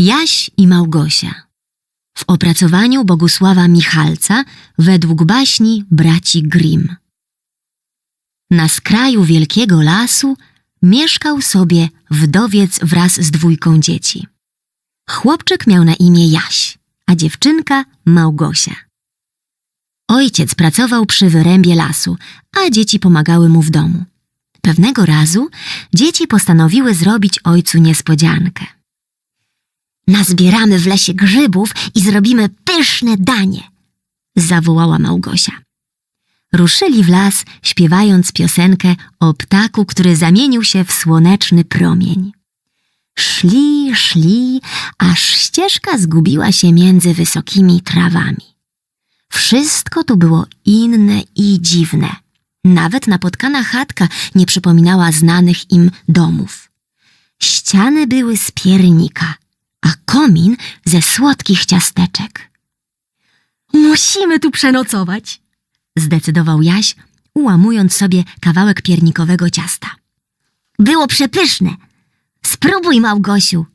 Jaś i Małgosia. W opracowaniu Bogusława Michalca według baśni braci Grimm. Na skraju wielkiego lasu mieszkał sobie wdowiec wraz z dwójką dzieci. Chłopczyk miał na imię Jaś, a dziewczynka Małgosia. Ojciec pracował przy wyrębie lasu, a dzieci pomagały mu w domu. Pewnego razu dzieci postanowiły zrobić ojcu niespodziankę. Nazbieramy w lesie grzybów i zrobimy pyszne danie, zawołała Małgosia. Ruszyli w las, śpiewając piosenkę o ptaku, który zamienił się w słoneczny promień. Szli, szli, aż ścieżka zgubiła się między wysokimi trawami. Wszystko tu było inne i dziwne. Nawet napotkana chatka nie przypominała znanych im domów. Ściany były z piernika, komin ze słodkich ciasteczek. Musimy tu przenocować, zdecydował Jaś, ułamując sobie kawałek piernikowego ciasta. Było przepyszne. Spróbuj, Małgosiu,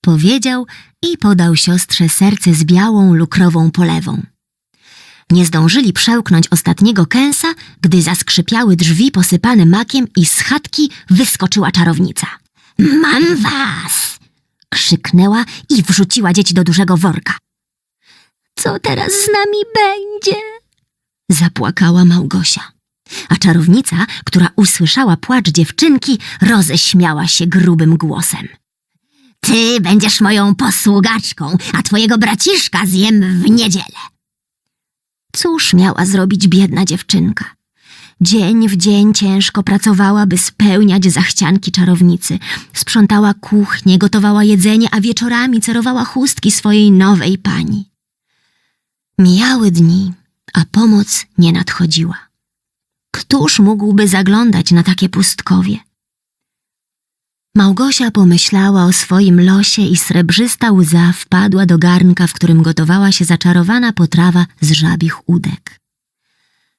powiedział i podał siostrze serce z białą lukrową polewą. Nie zdążyli przełknąć ostatniego kęsa, gdy zaskrzypiały drzwi posypane makiem i z chatki wyskoczyła czarownica. Mam was! Krzyknęła i wrzuciła dzieci do dużego worka. Co teraz z nami będzie? zapłakała Małgosia. A czarownica, która usłyszała płacz dziewczynki, roześmiała się grubym głosem. Ty będziesz moją posługaczką, a twojego braciszka zjem w niedzielę. Cóż miała zrobić biedna dziewczynka? Dzień w dzień ciężko pracowała, by spełniać zachcianki czarownicy. Sprzątała kuchnię, gotowała jedzenie, a wieczorami cerowała chustki swojej nowej pani. Mijały dni, a pomoc nie nadchodziła. Któż mógłby zaglądać na takie pustkowie? Małgosia pomyślała o swoim losie i srebrzysta łza wpadła do garnka, w którym gotowała się zaczarowana potrawa z żabich udek.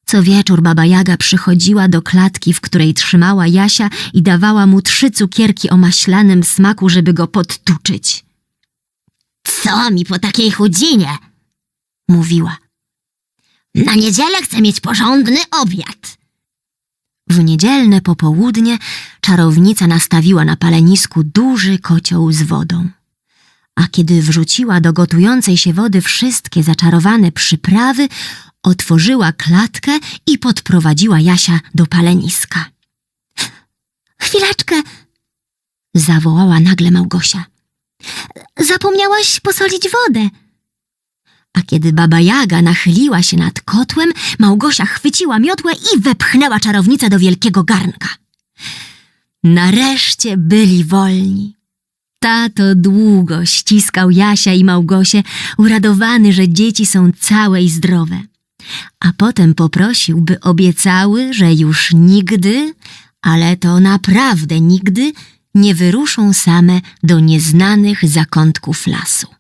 Co wieczór baba Jaga przychodziła do klatki, w której trzymała Jasia i dawała mu trzy cukierki o maślanym smaku, żeby go podtuczyć. Co mi po takiej chudzinie? mówiła. Na niedzielę chcę mieć porządny obiad. W niedzielne popołudnie czarownica nastawiła na palenisku duży kocioł z wodą. A kiedy wrzuciła do gotującej się wody wszystkie zaczarowane przyprawy, otworzyła klatkę i podprowadziła Jasia do paleniska. Chwileczkę, zawołała nagle Małgosia. Zapomniałaś posolić wodę. A kiedy baba Jaga nachyliła się nad kotłem, Małgosia chwyciła miotłę i wepchnęła czarownicę do wielkiego garnka. Nareszcie byli wolni. Tato długo ściskał Jasia i Małgosię, uradowany, że dzieci są całe i zdrowe. A potem poprosił, by obiecały, że już nigdy, ale to naprawdę nigdy, nie wyruszą same do nieznanych zakątków lasu.